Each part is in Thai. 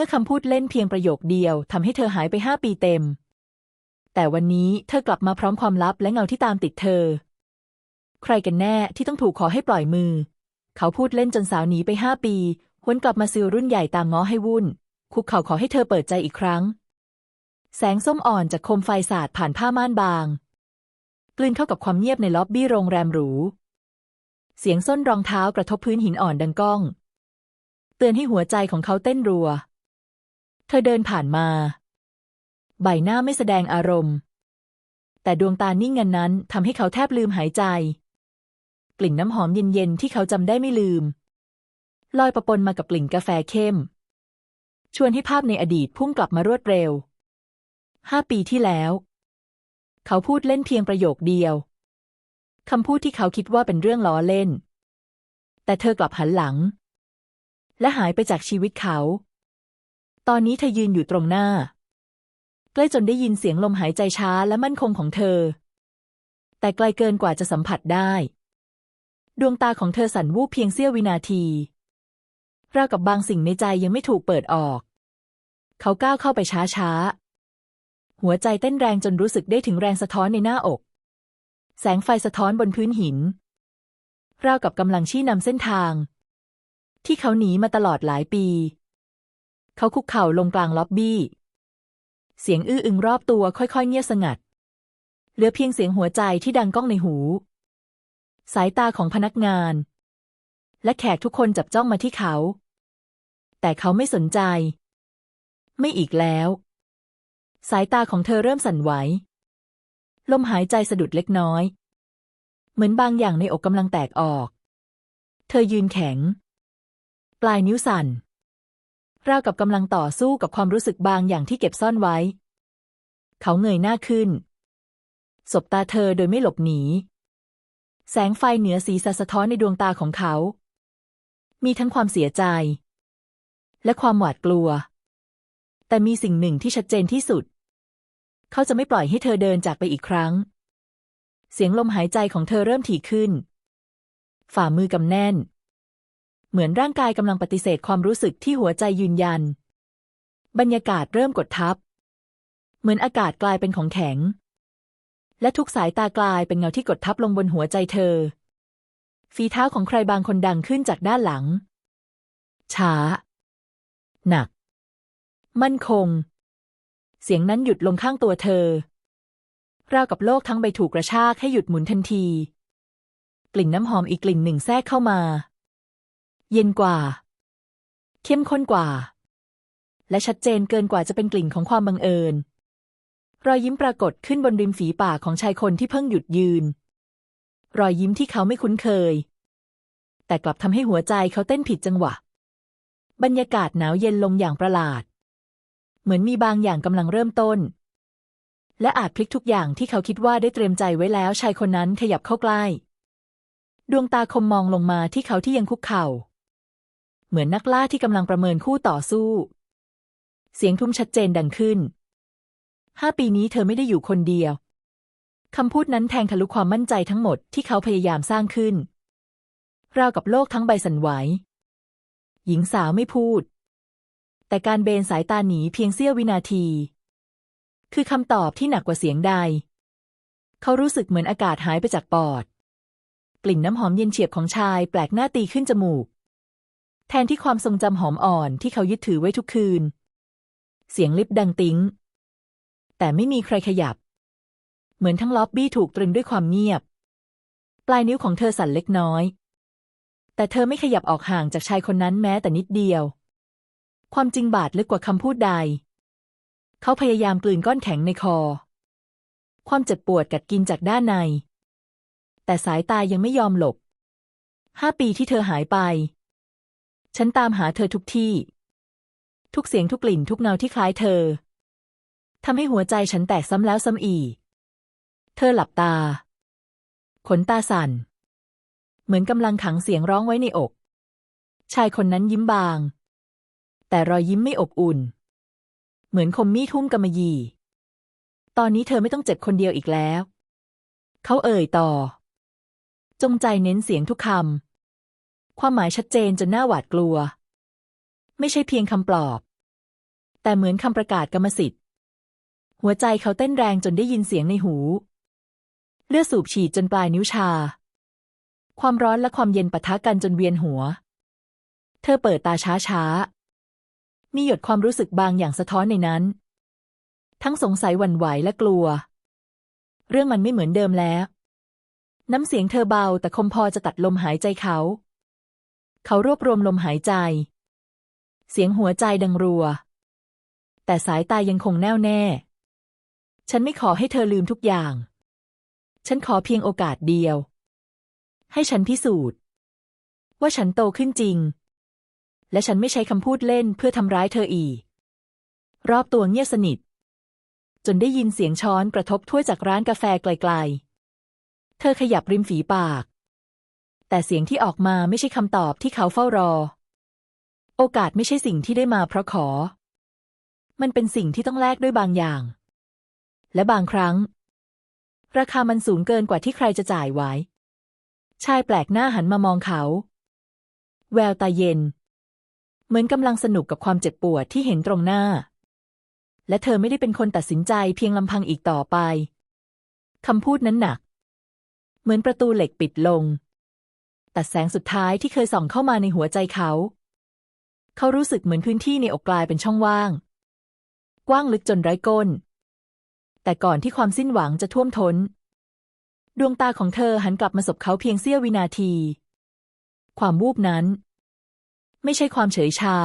มื่อคำพูดเล่นเพียงประโยคเดียวทำให้เธอหายไปห้าปีเต็ม แต่วันนี้เธอกลับมาพร้อมความลับและเงาที่ตามติดเธอ ใครกันแน่ที่ต้องถูกขอให้ปล่อยมือ เขาพูดเล่นจนสาวหนีไปห้าปีหวนกลับมาซิลรุ่นใหญ่ตามง้อให้วุ่น คุกเข่าขอให้เธอเปิดใจอีกครั้ง แสงส้มอ่อนจากโคมไฟสาดผ่านผ้าม่านบางกลืนเข้ากับความเงียบในล็อบบี้โรงแรมหรูเสียงส้นรองเท้ากระทบพื้นหินอ่อนดังก้อง เตือนให้หัวใจของเขาเต้นรัว เธอเดินผ่านมา ใบหน้าไม่แสดงอารมณ์ แต่ดวงตานิ่งงันนั้นทำให้เขาแทบลืมหายใจ กลิ่นน้ำหอมเย็นๆที่เขาจำได้ไม่ลืม ลอยประปนมากับกลิ่นกาแฟเข้ม ชวนให้ภาพในอดีตพุ่งกลับมารวดเร็ว ห้าปีที่แล้ว เขาพูดเล่นเพียงประโยคเดียวคำพูดที่เขาคิดว่าเป็นเรื่องล้อเล่น แต่เธอกลับหันหลัง และหายไปจากชีวิตเขา ตอนนี้เธอยืนอยู่ตรงหน้า ใกล้จนได้ยินเสียงลมหายใจช้าและมั่นคงของเธอ แต่ไกลเกินกว่าจะสัมผัสได้ ดวงตาของเธอสั่นวูบเพียงเสี้ยววินาทีราวกับบางสิ่งในใจยังไม่ถูกเปิดออก เขาก้าวเข้าไปช้าๆ หัวใจเต้นแรงจนรู้สึกได้ถึงแรงสะท้อนในหน้าอก แสงไฟสะท้อนบนพื้นหิน ราวกับกำลังชี้นำเส้นทาง ที่เขาหนีมาตลอดหลายปี เขาคุกเข่าลงกลางล็อบบี้ เสียงอื้ออึงรอบตัวค่อยๆ เงียบสงัด เหลือเพียงเสียงหัวใจที่ดังก้องในหู สายตาของพนักงาน และแขกทุกคนจับจ้องมาที่เขา แต่เขาไม่สนใจ ไม่อีกแล้ว สายตาของเธอเริ่มสั่นไหว ลมหายใจสะดุดเล็กน้อย เหมือนบางอย่างในอกกำลังแตกออก เธอยืนแข็ง ปลายนิ้วสั่น ราวกับกำลังต่อสู้กับความรู้สึกบางอย่างที่เก็บซ่อนไว้ เขาเงยหน้าขึ้น สบตาเธอโดยไม่หลบหนี แสงไฟเหนือสีสะสะท้อนในดวงตาของเขา มีทั้งความเสียใจ และความหวาดกลัว แต่มีสิ่งหนึ่งที่ชัดเจนที่สุด เขาจะไม่ปล่อยให้เธอเดินจากไปอีกครั้ง เสียงลมหายใจของเธอเริ่มถี่ขึ้น ฝ่ามือกำแน่น เหมือนร่างกายกำลังปฏิเสธความรู้สึกที่หัวใจยืนยัน บรรยากาศเริ่มกดทับ เหมือนอากาศกลายเป็นของแข็ง และทุกสายตากลายเป็นเงาที่กดทับลงบนหัวใจเธอ ฝีเท้าของใครบางคนดังขึ้นจากด้านหลัง ช้า หนัก มั่นคง เสียงนั้นหยุดลงข้างตัวเธอราวกับโลกทั้งใบถูกกระชากให้หยุดหมุนทันที กลิ่นน้ำหอมอีกกลิ่นหนึ่งแทรกเข้ามา เย็นกว่า เข้มข้นกว่า และชัดเจนเกินกว่าจะเป็นกลิ่นของความบังเอิญ รอยยิ้มปรากฏขึ้นบนริมฝีปากของชายคนที่เพิ่งหยุดยืน รอยยิ้มที่เขาไม่คุ้นเคย แต่กลับทำให้หัวใจเขาเต้นผิดจังหวะ บรรยากาศหนาวเย็นลงอย่างประหลาด เหมือนมีบางอย่างกำลังเริ่มต้น และอาจพลิกทุกอย่างที่เขาคิดว่าได้เตรียมใจไว้แล้วชายคนนั้นขยับเข้าใกล้ดวงตาคมมองลงมาที่เขาที่ยังคุกเข่า เหมือนนักล่าที่กำลังประเมินคู่ต่อสู้ เสียงทุ้มชัดเจนดังขึ้น ห้าปีนี้เธอไม่ได้อยู่คนเดียว คำพูดนั้นแทงทะลุความมั่นใจทั้งหมดที่เขาพยายามสร้างขึ้น ราวกับโลกทั้งใบสั่นไหว หญิงสาวไม่พูด แต่การเบนสายตาหนีเพียงเสี้ยววินาที คือคำตอบที่หนักกว่าเสียงใด เขารู้สึกเหมือนอากาศหายไปจากปอด กลิ่นน้ำหอมเย็นเฉียบของชายแปลกหน้าตีขึ้นจมูก แทนที่ความทรงจำหอมอ่อนที่เขายึดถือไว้ทุกคืน เสียงลิฟต์ดังติ้งแต่ไม่มีใครขยับ เหมือนทั้งล็อบบี้ถูกตรึงด้วยความเงียบ ปลายนิ้วของเธอสั่นเล็กน้อย แต่เธอไม่ขยับออกห่างจากชายคนนั้นแม้แต่นิดเดียว ความจริงบาดลึกกว่าคำพูดใด เขาพยายามกลืนก้อนแข็งในคอ ความเจ็บปวดกัดกินจากด้านใน แต่สายตายังไม่ยอมหลบห้าปีที่เธอหายไป ฉันตามหาเธอทุกที่ ทุกเสียงทุกกลิ่นทุกเงาที่คล้ายเธอทำให้หัวใจฉันแตกซ้ำแล้วซ้ำอีก เธอหลับตา ขนตาสั่น เหมือนกำลังขังเสียงร้องไว้ในอก ชายคนนั้นยิ้มบาง แต่รอยยิ้มไม่อบอุ่น เหมือนคมมีดทุ่มกำมะหยี่ ตอนนี้เธอไม่ต้องเจ็บคนเดียวอีกแล้ว เขาเอ่ยต่อ จงใจเน้นเสียงทุกคำ ความหมายชัดเจนจนน้าหวาดกลัว ไม่ใช่เพียงคำปลอบ แต่เหมือนคำประกาศกรรมสิทธิ์ หัวใจเขาเต้นแรงจนได้ยินเสียงในหู เลือดสูบฉีดจนปลายนิ้วชา ความร้อนและความเย็นปะทะกันจนเวียนหัว เธอเปิดตาช้าช้ามีหยดความรู้สึกบางอย่างสะท้อนในนั้น ทั้งสงสัยหวั่นไหวและกลัว เรื่องมันไม่เหมือนเดิมแล้ว น้ำเสียงเธอเบาแต่คมพอจะตัดลมหายใจเขา เขารวบรวมลมหายใจ เสียงหัวใจดังรัว แต่สายตายังคงแน่วแน่ ฉันไม่ขอให้เธอลืมทุกอย่าง ฉันขอเพียงโอกาสเดียว ให้ฉันพิสูจน์ ว่าฉันโตขึ้นจริง และฉันไม่ใช้คำพูดเล่นเพื่อทำร้ายเธออีก รอบตัวเงียบสนิท จนได้ยินเสียงช้อนกระทบถ้วยจากร้านกาแฟไกล ๆ เธอขยับริมฝีปาก แต่เสียงที่ออกมาไม่ใช่คำตอบที่เขาเฝ้ารอ โอกาสไม่ใช่สิ่งที่ได้มาเพราะขอ มันเป็นสิ่งที่ต้องแลกด้วยบางอย่าง และบางครั้ง ราคามันสูงเกินกว่าที่ใครจะจ่ายไว้ ชายแปลกหน้าหันมามองเขา แววตาเย็น เหมือนกำลังสนุกกับความเจ็บปวดที่เห็นตรงหน้า และเธอไม่ได้เป็นคนตัดสินใจเพียงลำพังอีกต่อไปคำพูดนั้นหนัก เหมือนประตูเหล็กปิดลง ตัดแสงสุดท้ายที่เคยส่องเข้ามาในหัวใจเขา เขารู้สึกเหมือนพื้นที่ในอกกลายเป็นช่องว่าง กว้างลึกจนไร้ก้น แต่ก่อนที่ความสิ้นหวังจะท่วมท้น ดวงตาของเธอหันกลับมาสบเขาเพียงเสี้ยววินาที ความวูบนั้น ไม่ใช่ความเฉยชา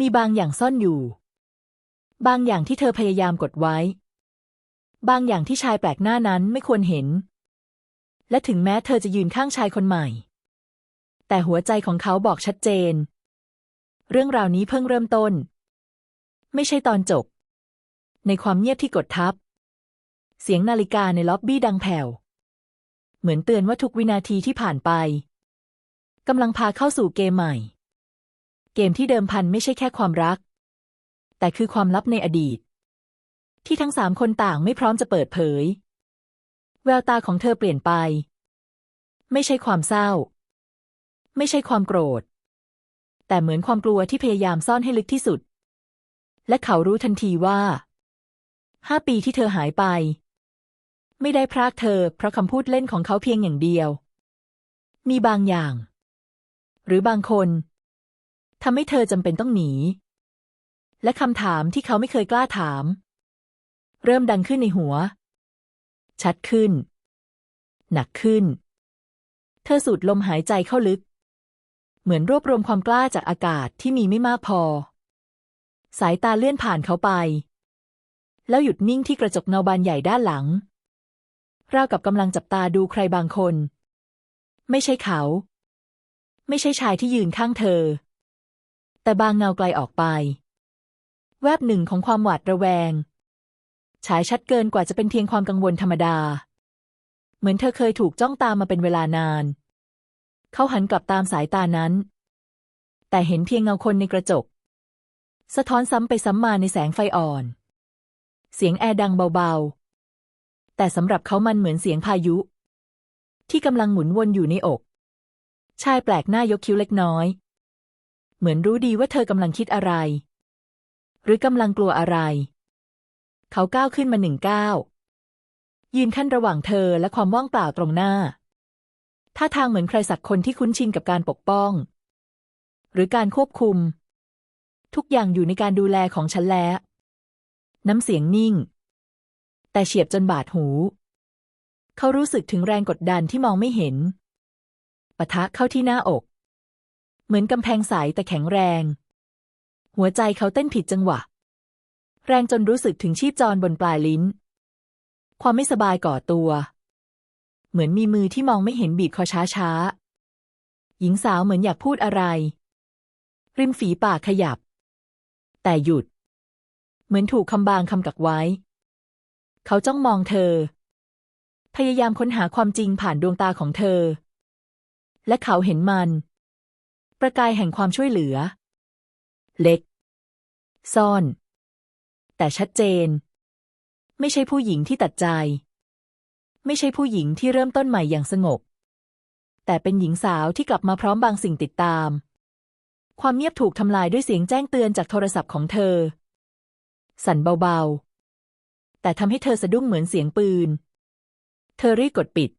มีบางอย่างซ่อนอยู่ บางอย่างที่เธอพยายามกดไว้ บางอย่างที่ชายแปลกหน้านั้นไม่ควรเห็น และถึงแม้เธอจะยืนข้างชายคนใหม่ แต่หัวใจของเขาบอกชัดเจน เรื่องราวนี้เพิ่งเริ่มต้น ไม่ใช่ตอนจบ ในความเงียบที่กดทับ เสียงนาฬิกาในล็อบบี้ดังแผ่ว เหมือนเตือนว่าทุกวินาทีที่ผ่านไปกำลังพาเข้าสู่เกมใหม่ เกมที่เดิมพันไม่ใช่แค่ความรัก แต่คือความลับในอดีต ที่ทั้งสามคนต่างไม่พร้อมจะเปิดเผย แววตาของเธอเปลี่ยนไป ไม่ใช่ความเศร้า ไม่ใช่ความโกรธ แต่เหมือนความกลัวที่พยายามซ่อนให้ลึกที่สุด และเขารู้ทันทีว่าห้าปีที่เธอหายไป ไม่ได้พรากเธอ เพราะคำพูดเล่นของเขาเพียงอย่างเดียว มีบางอย่าง หรือบางคนทำให้เธอจำเป็นต้องหนี และคำถามที่เขาไม่เคยกล้าถาม เริ่มดังขึ้นในหัว ชัดขึ้น หนักขึ้น เธอสูดลมหายใจเข้าลึก เหมือนรวบรวมความกล้าจากอากาศที่มีไม่มากพอ สายตาเลื่อนผ่านเขาไป แล้วหยุดนิ่งที่กระจกเงาบานใหญ่ด้านหลัง ราวกับกำลังจับตาดูใครบางคน ไม่ใช่เขา ไม่ใช่ชายที่ยืนข้างเธอ แต่บางเงาไกลออกไป แวบหนึ่งของความหวาดระแวง ฉายชัดเกินกว่าจะเป็นเพียงความกังวลธรรมดา เหมือนเธอเคยถูกจ้องตามมาเป็นเวลานาน เขาหันกลับตามสายตานั้น แต่เห็นเพียงเงาคนในกระจก สะท้อนซ้ำไปซ้ำมาในแสงไฟอ่อน เสียงแอร์ดังเบาๆ แต่สำหรับเขามันเหมือนเสียงพายุ ที่กำลังหมุนวนอยู่ในอก ชายแปลกหน้ายกคิ้วเล็กน้อย เหมือนรู้ดีว่าเธอกำลังคิดอะไร หรือกำลังกลัวอะไร เขาก้าวขึ้นมาหนึ่งก้าวยืนขั้นระหว่างเธอและความว่างเปล่าตรงหน้า ท่าทางเหมือนใครสักคนที่คุ้นชินกับการปกป้อง หรือการควบคุม ทุกอย่างอยู่ในการดูแลของฉันแล้ว น้ำเสียงนิ่ง แต่เฉียบจนบาดหู เขารู้สึกถึงแรงกดดันที่มองไม่เห็น ปะทะเข้าที่หน้าอก เหมือนกำแพงใสแต่แข็งแรง หัวใจเขาเต้นผิดจังหวะ แรงจนรู้สึกถึงชีพจรบนปลายลิ้น ความไม่สบายก่อตัว เหมือนมีมือที่มองไม่เห็นบีบคอช้าช้าๆหญิงสาวเหมือนอยากพูดอะไร ริมฝีปากขยับ แต่หยุด เหมือนถูกคำบางคำกักไว้ เขาจ้องมองเธอ พยายามค้นหาความจริงผ่านดวงตาของเธอ และเขาเห็นมัน ประกายแห่งความช่วยเหลือ เล็ก ซ่อน แต่ชัดเจน ไม่ใช่ผู้หญิงที่ตัดใจ ไม่ใช่ผู้หญิงที่เริ่มต้นใหม่อย่างสงบ แต่เป็นหญิงสาวที่กลับมาพร้อมบางสิ่งติดตาม ความเงียบถูกทำลายด้วยเสียงแจ้งเตือนจากโทรศัพท์ของเธอ สั่นเบาๆ แต่ทำให้เธอสะดุ้งเหมือนเสียงปืน เธอรีบกดปิด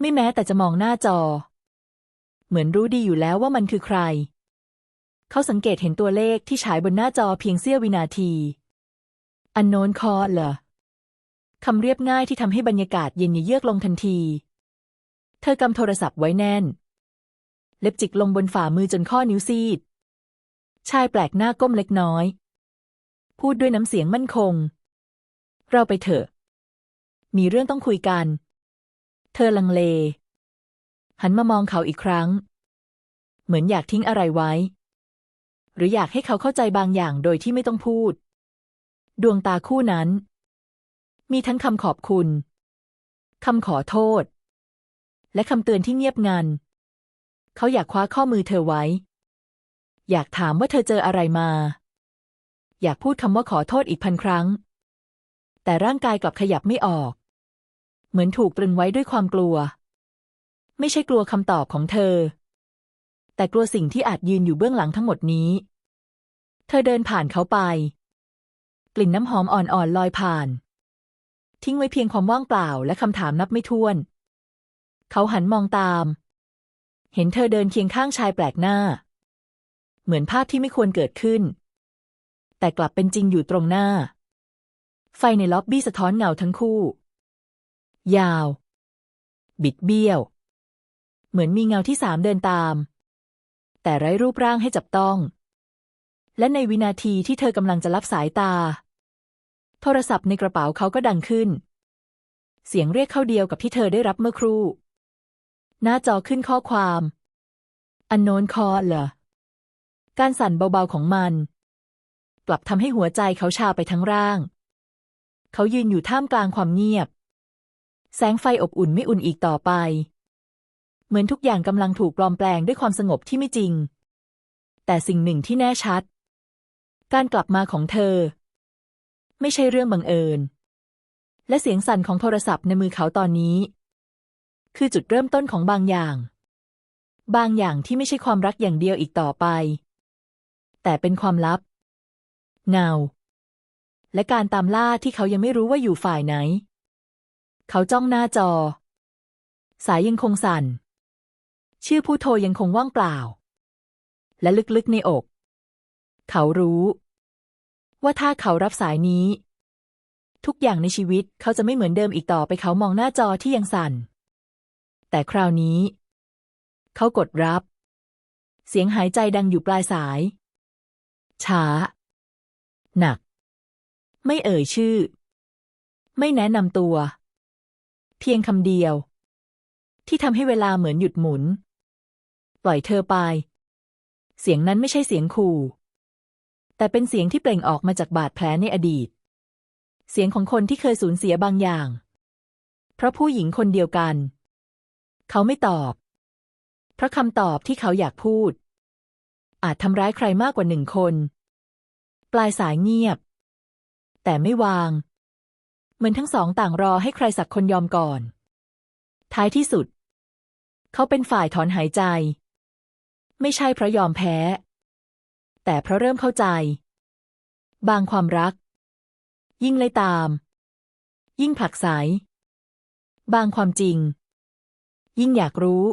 ไม่แม้แต่จะมองหน้าจอ เหมือนรู้ดีอยู่แล้วว่ามันคือใครเขาสังเกตเห็นตัวเลขที่ฉายบนหน้าจอเพียงเสี้ยววินาที อันโนนคอเหรอคำเรียบง่ายที่ทำให้บรรยากาศเย็นเยือกลงทันที เธอกำโทรศัพท์ไว้แน่น เล็บจิกลงบนฝ่ามือจนข้อนิ้วซีด ชายแปลกหน้าก้มเล็กน้อย พูดด้วยน้ำเสียงมั่นคง เราไปเถอะ มีเรื่องต้องคุยกัน เธอลังเล หันมามองเขาอีกครั้ง เหมือนอยากทิ้งอะไรไว้ หรืออยากให้เขาเข้าใจบางอย่างโดยที่ไม่ต้องพูด ดวงตาคู่นั้น มีทั้งคำขอบคุณคำขอโทษ และคำเตือนที่เงียบงัน เขาอยากคว้าข้อมือเธอไว้ อยากถามว่าเธอเจออะไรมา อยากพูดคำว่าขอโทษอีกพันครั้ง แต่ร่างกายกลับขยับไม่ออก เหมือนถูกตรึงไว้ด้วยความกลัว ไม่ใช่กลัวคำตอบของเธอ แต่กลัวสิ่งที่อาจยืนอยู่เบื้องหลังทั้งหมดนี้ เธอเดินผ่านเขาไป กลิ่นน้ำหอมอ่อนๆลอยผ่าน ทิ้งไว้เพียงความว่างเปล่าและคำถามนับไม่ถ้วน เขาหันมองตาม เห็นเธอเดินเคียงข้างชายแปลกหน้า เหมือนภาพที่ไม่ควรเกิดขึ้น แต่กลับเป็นจริงอยู่ตรงหน้า ไฟในล็อบบี้สะท้อนเงาทั้งคู่ ยาว บิดเบี้ยว เหมือนมีเงาที่สามเดินตาม แต่ไร้รูปร่างให้จับต้องและในวินาทีที่เธอกำลังจะรับสายตา โทรศัพท์ในกระเป๋าเขาก็ดังขึ้น เสียงเรียกเข้าเดียวกับที่เธอได้รับเมื่อครู่ หน้าจอขึ้นข้อความ อันโนนคอเหรอ การสั่นเบาๆของมัน กลับทำให้หัวใจเขาชาไปทั้งร่าง เขายืนอยู่ท่ามกลางความเงียบ แสงไฟอบอุ่นไม่อุ่นอีกต่อไป เหมือนทุกอย่างกำลังถูกปลอมแปลงด้วยความสงบที่ไม่จริง แต่สิ่งหนึ่งที่แน่ชัด การกลับมาของเธอ ไม่ใช่เรื่องบังเอิญ และเสียงสั่นของโทรศัพท์ในมือเขาตอนนี้ คือจุดเริ่มต้นของบางอย่าง บางอย่างที่ไม่ใช่ความรักอย่างเดียวอีกต่อไป แต่เป็นความลับ เงา และการตามล่าที่เขายังไม่รู้ว่าอยู่ฝ่ายไหน เขาจ้องหน้าจอ สายยังคงสั่น ชื่อผู้โทรยังคงว่างเปล่า และลึกๆในอก เขารู้ ว่าถ้าเขารับสายนี้ ทุกอย่างในชีวิตเขาจะไม่เหมือนเดิมอีกต่อไปเขามองหน้าจอที่ยังสั่น แต่คราวนี้ เขากดรับ เสียงหายใจดังอยู่ปลายสาย ช้า หนัก ไม่เอ่ยชื่อ ไม่แนะนำตัว เพียงคำเดียว ที่ทำให้เวลาเหมือนหยุดหมุน ปล่อยเธอไป เสียงนั้นไม่ใช่เสียงขู่ แต่เป็นเสียงที่เปล่งออกมาจากบาดแผลในอดีต เสียงของคนที่เคยสูญเสียบางอย่าง เพราะผู้หญิงคนเดียวกัน เขาไม่ตอบ เพราะคำตอบที่เขาอยากพูด อาจทำร้ายใครมากกว่าหนึ่งคน ปลายสายเงียบ แต่ไม่วาง เหมือนทั้งสองต่างรอให้ใครสักคนยอมก่อน ท้ายที่สุด เขาเป็นฝ่ายถอนหายใจ ไม่ใช่เพราะยอมแพ้ แต่เพราะเริ่มเข้าใจ บางความรัก ยิ่งไล่ตาม ยิ่งผลักไสบางความจริง ยิ่งอยากรู้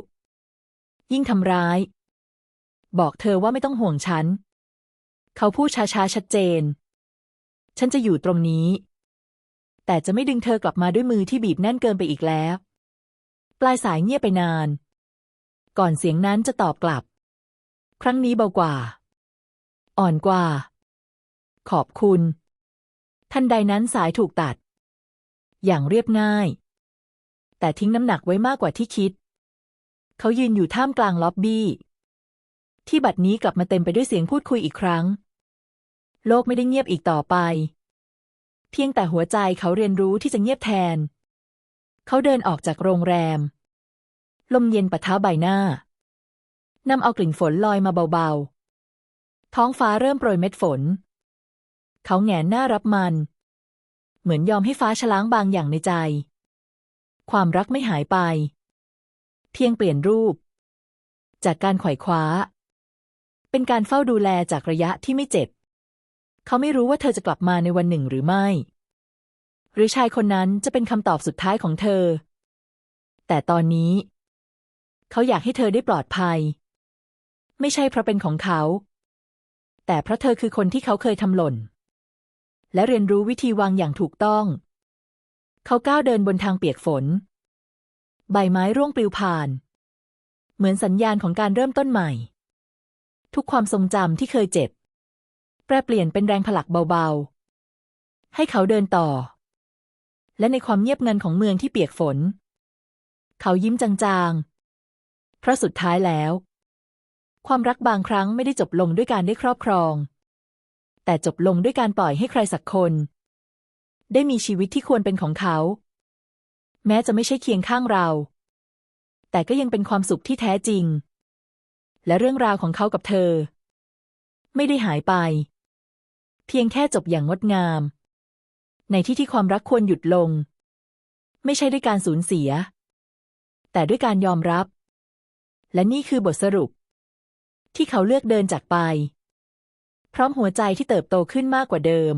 ยิ่งทำร้าย บอกเธอว่าไม่ต้องห่วงฉัน เขาพูดช้าๆชัดเจน ฉันจะอยู่ตรงนี้ แต่จะไม่ดึงเธอกลับมาด้วยมือที่บีบแน่นเกินไปอีกแล้ว ปลายสายเงียบไปนาน ก่อนเสียงนั้นจะตอบกลับ ครั้งนี้เบากว่า อ่อนกว่า ขอบคุณ ทันใดนั้นสายถูกตัด อย่างเรียบง่าย แต่ทิ้งน้ำหนักไว้มากกว่าที่คิด เขายืนอยู่ท่ามกลางล็อบบี้ ที่บัดนี้กลับมาเต็มไปด้วยเสียงพูดคุยอีกครั้ง โลกไม่ได้เงียบอีกต่อไป เพียงแต่หัวใจเขาเรียนรู้ที่จะเงียบแทน เขาเดินออกจากโรงแรม ลมเย็นปะทะใบหน้านำเอากลิ่นฝนลอยมาเบาๆ ท้องฟ้าเริ่มโปรยเม็ดฝน เขาแงนหน้ารับมัน เหมือนยอมให้ฟ้าฉล้างบางอย่างในใจ ความรักไม่หายไป เพียงเปลี่ยนรูป จากการไขว่คว้า เป็นการเฝ้าดูแลจากระยะที่ไม่เจ็บ เขาไม่รู้ว่าเธอจะกลับมาในวันหนึ่งหรือไม่ หรือชายคนนั้นจะเป็นคำตอบสุดท้ายของเธอ แต่ตอนนี้ เขาอยากให้เธอได้ปลอดภัย ไม่ใช่เพราะเป็นของเขา แต่เพราะเธอคือคนที่เขาเคยทำหล่น และเรียนรู้วิธีวางอย่างถูกต้อง เขาก้าวเดินบนทางเปียกฝน ใบไม้ร่วงปลิวผ่าน เหมือนสัญญาณของการเริ่มต้นใหม่ ทุกความทรงจำที่เคยเจ็บ แปรเปลี่ยนเป็นแรงผลักเบาๆ ให้เขาเดินต่อ และในความเงียบงันของเมืองที่เปียกฝน เขายิ้มจางๆเพราะสุดท้ายแล้ว ความรักบางครั้งไม่ได้จบลงด้วยการได้ครอบครอง แต่จบลงด้วยการปล่อยให้ใครสักคน ได้มีชีวิตที่ควรเป็นของเขา แม้จะไม่ใช่เคียงข้างเรา แต่ก็ยังเป็นความสุขที่แท้จริง และเรื่องราวของเขากับเธอ ไม่ได้หายไป เพียงแค่จบอย่างงดงาม ในที่ที่ความรักควรหยุดลง ไม่ใช่ด้วยการสูญเสีย แต่ด้วยการยอมรับ และนี่คือบทสรุป ที่เขาเลือกเดินจากไป พร้อมหัวใจที่เติบโตขึ้นมากกว่าเดิม